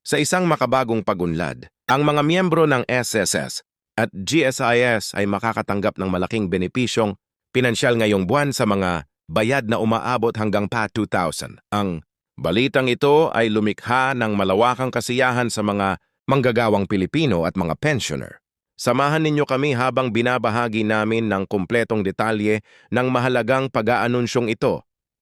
Sa isang makabagong pagunlad, ang mga miyembro ng SSS at GSIS ay makakatanggap ng malaking benepisyong pinansyal ngayong buwan sa mga bayad na umaabot hanggang pa 2,000. Ang balitang ito ay lumikha ng malawakang kasiyahan sa mga manggagawang Pilipino at mga pensioner. Samahan ninyo kami habang binabahagi namin ng kumpletong detalye ng mahalagang pag-aanunsyong ito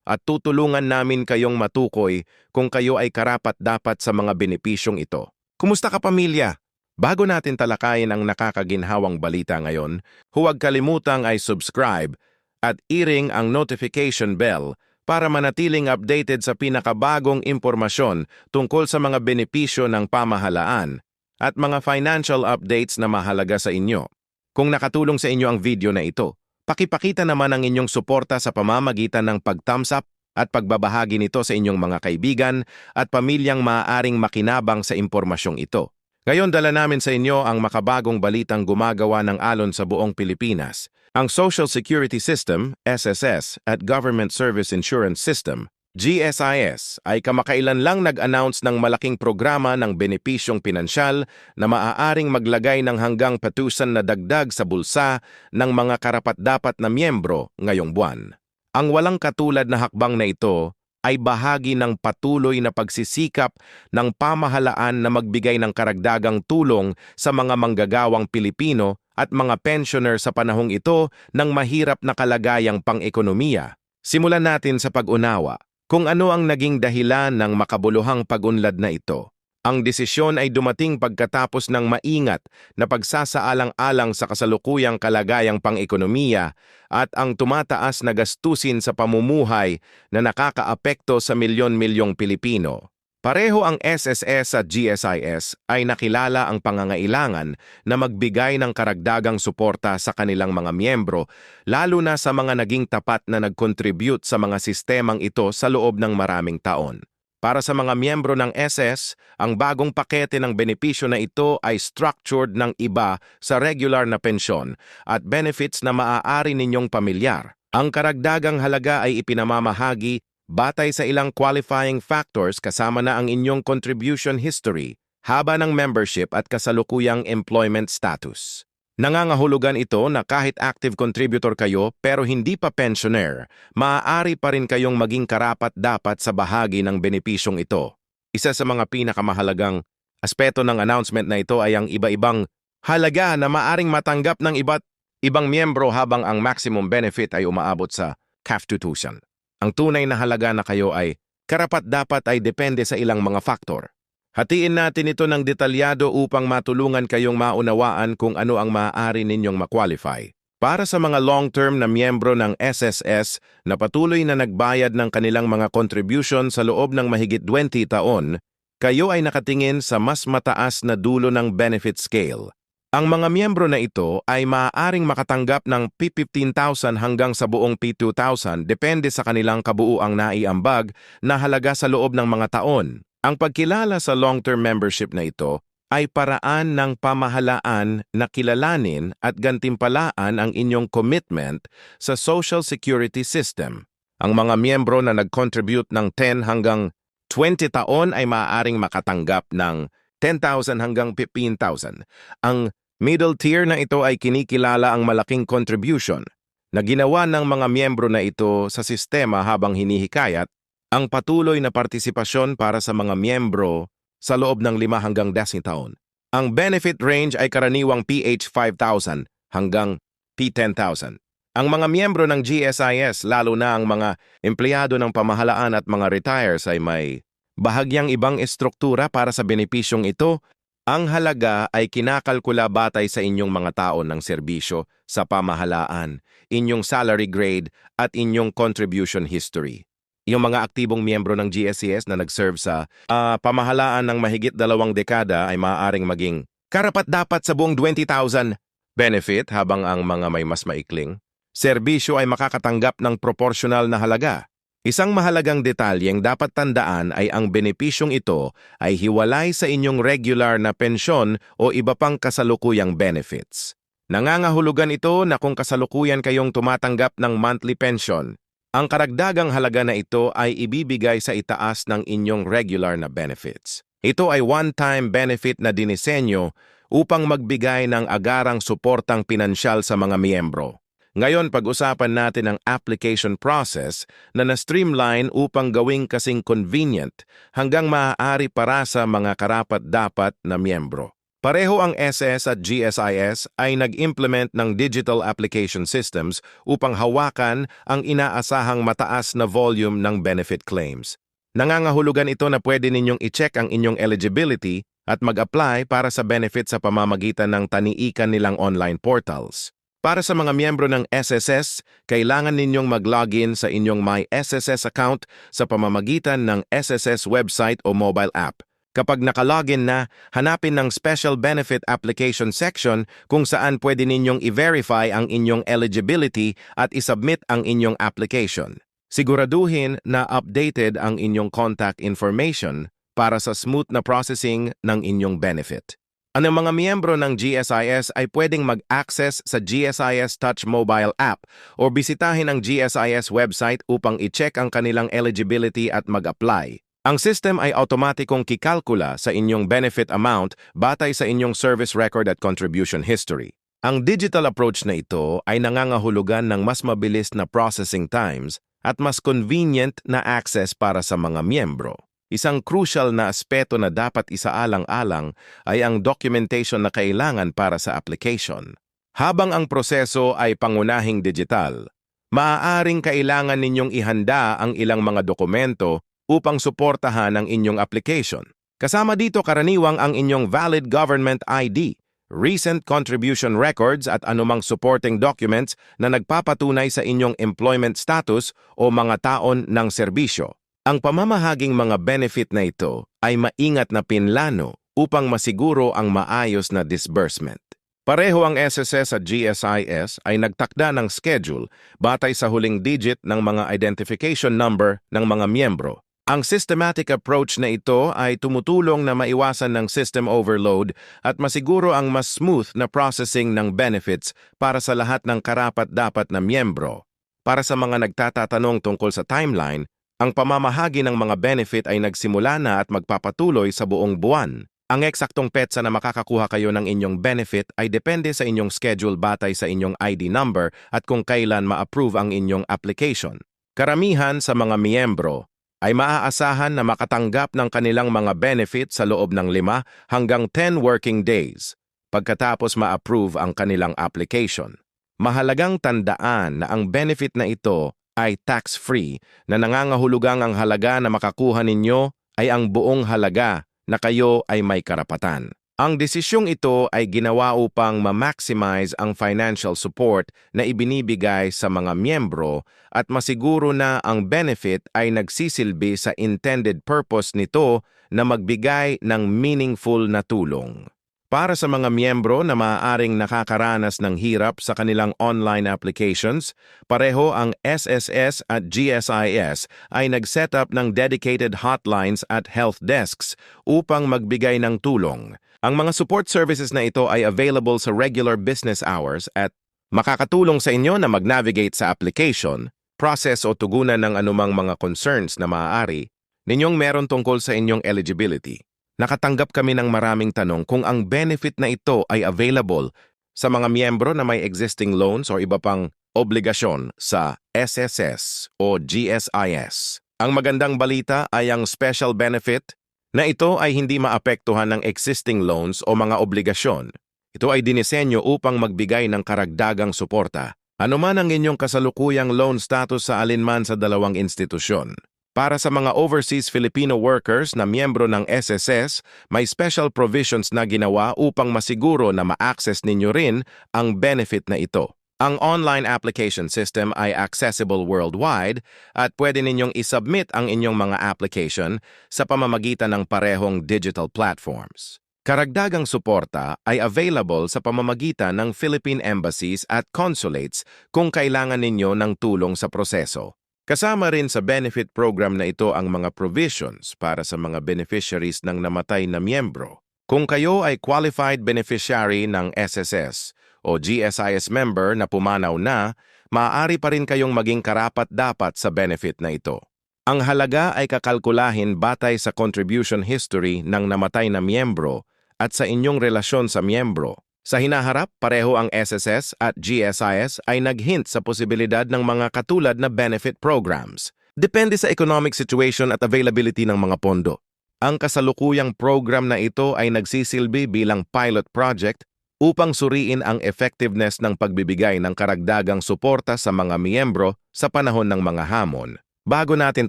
at tutulungan namin kayong matukoy kung kayo ay karapat-dapat sa mga benepisyong ito. Kumusta ka pamilya? Bago natin talakayin ang nakakaginhawang balita ngayon, huwag kalimutang ay subscribe at iring ang notification bell para manatiling updated sa pinakabagong impormasyon tungkol sa mga benepisyo ng pamahalaan at mga financial updates na mahalaga sa inyo. Kung nakatulong sa inyo ang video na ito, pakipakita naman ang inyong suporta sa pamamagitan ng pag-thumbs up at pagbabahagi nito sa inyong mga kaibigan at pamilyang maaaring makinabang sa impormasyong ito. Ngayon dala namin sa inyo ang makabagong balitang gumagawa ng alon sa buong Pilipinas. Ang Social Security System, SSS, at Government Service Insurance System, GSIS, ay kamakailan lang nag-announce ng malaking programa ng benepisyong pinansyal na maaaring maglagay ng hanggang patusan na dagdag sa bulsa ng mga karapat-dapat na miyembro ngayong buwan. Ang walang katulad na hakbang na ito ay bahagi ng patuloy na pagsisikap ng pamahalaan na magbigay ng karagdagang tulong sa mga manggagawang Pilipino at mga pensioner sa panahong ito ng mahirap na kalagayang pang-ekonomiya. Simulan natin sa pag-unawa kung ano ang naging dahilan ng makabuluhang pagunlad na ito. Ang desisyon ay dumating pagkatapos ng maingat na pagsasaalang-alang sa kasalukuyang kalagayang pang-ekonomiya at ang tumataas na gastusin sa pamumuhay na nakakaapekto sa milyon-milyong Pilipino. Pareho ang SSS at GSIS ay nakilala ang pangangailangan na magbigay ng karagdagang suporta sa kanilang mga miyembro, lalo na sa mga naging tapat na nag-contribute sa mga sistemang ito sa loob ng maraming taon. Para sa mga miyembro ng SS, ang bagong pakete ng benepisyo na ito ay structured ng iba sa regular na pensyon at benefits na maaari ninyong pamilyar. Ang karagdagang halaga ay ipinamamahagi batay sa ilang qualifying factors kasama na ang inyong contribution history, haba ng membership at kasalukuyang employment status. Nangangahulugan ito na kahit active contributor kayo pero hindi pa pensioner, maaari pa rin kayong maging karapat-dapat sa bahagi ng benepisyong ito. Isa sa mga pinakamahalagang aspeto ng announcement na ito ay ang iba-ibang halaga na maaring matanggap ng iba't ibang miyembro habang ang maximum benefit ay umaabot sa CAF 2000. Ang tunay na halaga na kayo ay karapat-dapat ay depende sa ilang mga faktor. Hatiin natin ito ng detalyado upang matulungan kayong maunawaan kung ano ang maaari ninyong makwalify. Para sa mga long-term na miyembro ng SSS na patuloy na nagbayad ng kanilang mga contribution sa loob ng mahigit 20 taon, kayo ay nakatingin sa mas mataas na dulo ng benefit scale. Ang mga miyembro na ito ay maaaring makatanggap ng P15,000 hanggang sa buong P2,000 depende sa kanilang kabuuang naiambag na halaga sa loob ng mga taon. Ang pagkilala sa long-term membership na ito ay paraan ng pamahalaan na kilalanin at gantimpalaan ang inyong commitment sa social security system. Ang mga miyembro na nag-contribute ng 10 hanggang 20 taon ay maaaring makatanggap ng 10,000 hanggang 15,000. Ang middle tier na ito ay kinikilala ang malaking contribution na ginawa ng mga miyembro na ito sa sistema habang hinihikayat ang patuloy na partisipasyon para sa mga miyembro sa loob ng 5 hanggang 10 taon. Ang benefit range ay karaniwang PH 5,000 hanggang P10,000. Ang mga miyembro ng GSIS, lalo na ang mga empleyado ng pamahalaan at mga retires ay may bahagyang ibang estruktura para sa benepisyong ito, ang halaga ay kinakalkula batay sa inyong mga taon ng serbisyo sa pamahalaan, inyong salary grade at inyong contribution history. Yung mga aktibong miyembro ng GSCS na nag-serve sa uh, pamahalaan ng mahigit dalawang dekada ay maaaring maging karapat-dapat sa buong 20,000 benefit habang ang mga may mas maikling serbisyo ay makakatanggap ng proporsyonal na halaga. Isang mahalagang detalyeng dapat tandaan ay ang benepisyong ito ay hiwalay sa inyong regular na pensyon o iba pang kasalukuyang benefits. Nangangahulugan ito na kung kasalukuyan kayong tumatanggap ng monthly pension, ang karagdagang halaga na ito ay ibibigay sa itaas ng inyong regular na benefits. Ito ay one-time benefit na dinisenyo upang magbigay ng agarang suportang pinansyal sa mga miyembro. Ngayon, pag-usapan natin ang application process na na-streamline upang gawing kasing convenient hanggang maaari para sa mga karapat-dapat na miyembro. Pareho ang SS at GSIS ay nag-implement ng digital application systems upang hawakan ang inaasahang mataas na volume ng benefit claims. Nangangahulugan ito na pwede ninyong i-check ang inyong eligibility at mag-apply para sa benefit sa pamamagitan ng taniikan nilang online portals. Para sa mga miyembro ng SSS, kailangan ninyong mag-login sa inyong My SSS account sa pamamagitan ng SSS website o mobile app. Kapag nakalogin na, hanapin ng Special Benefit Application section kung saan pwede ninyong i-verify ang inyong eligibility at isubmit ang inyong application. Siguraduhin na updated ang inyong contact information para sa smooth na processing ng inyong benefit. Ang mga miyembro ng GSIS ay pwedeng mag-access sa GSIS Touch mobile app o bisitahin ang GSIS website upang i-check ang kanilang eligibility at mag-apply. Ang system ay automatikong kikalkula sa inyong benefit amount batay sa inyong service record at contribution history. Ang digital approach na ito ay nangangahulugan ng mas mabilis na processing times at mas convenient na access para sa mga miyembro. Isang crucial na aspeto na dapat isaalang-alang ay ang documentation na kailangan para sa application. Habang ang proseso ay pangunahing digital, maaaring kailangan ninyong ihanda ang ilang mga dokumento upang suportahan ang inyong application. Kasama dito karaniwang ang inyong valid government ID, recent contribution records at anumang supporting documents na nagpapatunay sa inyong employment status o mga taon ng serbisyo. Ang pamamahaging mga benefit na ito ay maingat na pinlano upang masiguro ang maayos na disbursement. Pareho ang SSS at GSIS ay nagtakda ng schedule batay sa huling digit ng mga identification number ng mga miyembro. Ang systematic approach na ito ay tumutulong na maiwasan ng system overload at masiguro ang mas smooth na processing ng benefits para sa lahat ng karapat-dapat na miyembro. Para sa mga nagtatatanong tungkol sa timeline, ang pamamahagi ng mga benefit ay nagsimula na at magpapatuloy sa buong buwan. Ang eksaktong petsa na makakakuha kayo ng inyong benefit ay depende sa inyong schedule batay sa inyong ID number at kung kailan ma-approve ang inyong application. Karamihan sa mga miyembro ay maaasahan na makatanggap ng kanilang mga benefit sa loob ng 5 hanggang 10 working days pagkatapos ma-approve ang kanilang application. Mahalagang tandaan na ang benefit na ito ay tax-free na nangangahulugang ang halaga na makakuha ninyo ay ang buong halaga na kayo ay may karapatan. Ang desisyong ito ay ginawa upang ma-maximize ang financial support na ibinibigay sa mga miyembro at masiguro na ang benefit ay nagsisilbi sa intended purpose nito na magbigay ng meaningful na tulong. Para sa mga miyembro na maaaring nakakaranas ng hirap sa kanilang online applications, pareho ang SSS at GSIS ay nag-set up ng dedicated hotlines at health desks upang magbigay ng tulong. Ang mga support services na ito ay available sa regular business hours at makakatulong sa inyo na mag-navigate sa application, process o tugunan ng anumang mga concerns na maaari ninyong meron tungkol sa inyong eligibility. Nakatanggap kami ng maraming tanong kung ang benefit na ito ay available sa mga miyembro na may existing loans o iba pang obligasyon sa SSS o GSIS. Ang magandang balita ay ang special benefit na ito ay hindi maapektuhan ng existing loans o mga obligasyon. Ito ay dinisenyo upang magbigay ng karagdagang suporta. Ano man ang inyong kasalukuyang loan status sa alinman sa dalawang institusyon. Para sa mga overseas Filipino workers na miyembro ng SSS, may special provisions na ginawa upang masiguro na ma-access ninyo rin ang benefit na ito. Ang online application system ay accessible worldwide at pwede ninyong isubmit ang inyong mga application sa pamamagitan ng parehong digital platforms. Karagdagang suporta ay available sa pamamagitan ng Philippine embassies at consulates kung kailangan ninyo ng tulong sa proseso. Kasama rin sa benefit program na ito ang mga provisions para sa mga beneficiaries ng namatay na miyembro. Kung kayo ay qualified beneficiary ng SSS o GSIS member na pumanaw na, maaari pa rin kayong maging karapat-dapat sa benefit na ito. Ang halaga ay kakalkulahin batay sa contribution history ng namatay na miyembro at sa inyong relasyon sa miyembro. Sa hinaharap, pareho ang SSS at GSIS ay naghint sa posibilidad ng mga katulad na benefit programs. Depende sa economic situation at availability ng mga pondo. Ang kasalukuyang program na ito ay nagsisilbi bilang pilot project upang suriin ang effectiveness ng pagbibigay ng karagdagang suporta sa mga miyembro sa panahon ng mga hamon. Bago natin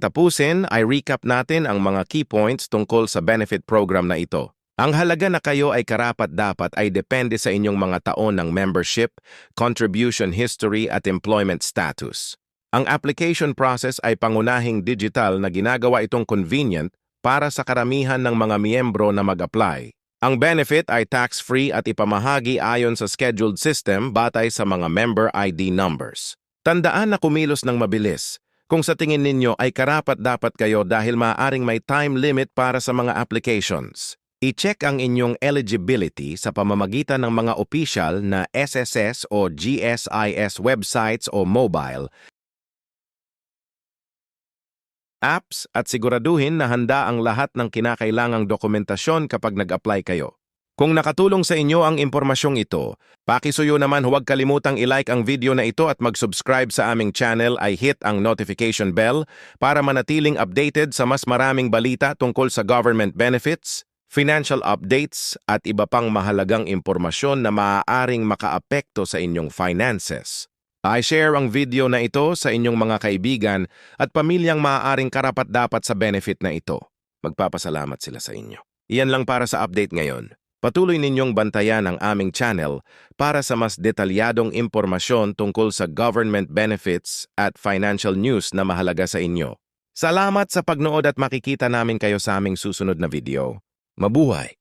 tapusin, ay recap natin ang mga key points tungkol sa benefit program na ito. Ang halaga na kayo ay karapat-dapat ay depende sa inyong mga taon ng membership, contribution history at employment status. Ang application process ay pangunahing digital na ginagawa itong convenient para sa karamihan ng mga miyembro na mag-apply. Ang benefit ay tax-free at ipamahagi ayon sa scheduled system batay sa mga member ID numbers. Tandaan na kumilos ng mabilis. Kung sa tingin ninyo ay karapat-dapat kayo dahil maaaring may time limit para sa mga applications. I-check ang inyong eligibility sa pamamagitan ng mga opisyal na SSS o GSIS websites o mobile apps at siguraduhin na handa ang lahat ng kinakailangang dokumentasyon kapag nag-apply kayo. Kung nakatulong sa inyo ang impormasyong ito, pakisuyo naman huwag kalimutang i-like ang video na ito at mag-subscribe sa aming channel ay hit ang notification bell para manatiling updated sa mas maraming balita tungkol sa government benefits, financial updates at iba pang mahalagang impormasyon na maaaring makaapekto sa inyong finances. I-share ang video na ito sa inyong mga kaibigan at pamilyang maaaring karapat-dapat sa benefit na ito. Magpapasalamat sila sa inyo. Iyan lang para sa update ngayon. Patuloy ninyong bantayan ang aming channel para sa mas detalyadong impormasyon tungkol sa government benefits at financial news na mahalaga sa inyo. Salamat sa pagnood at makikita namin kayo sa aming susunod na video. Mabuhay!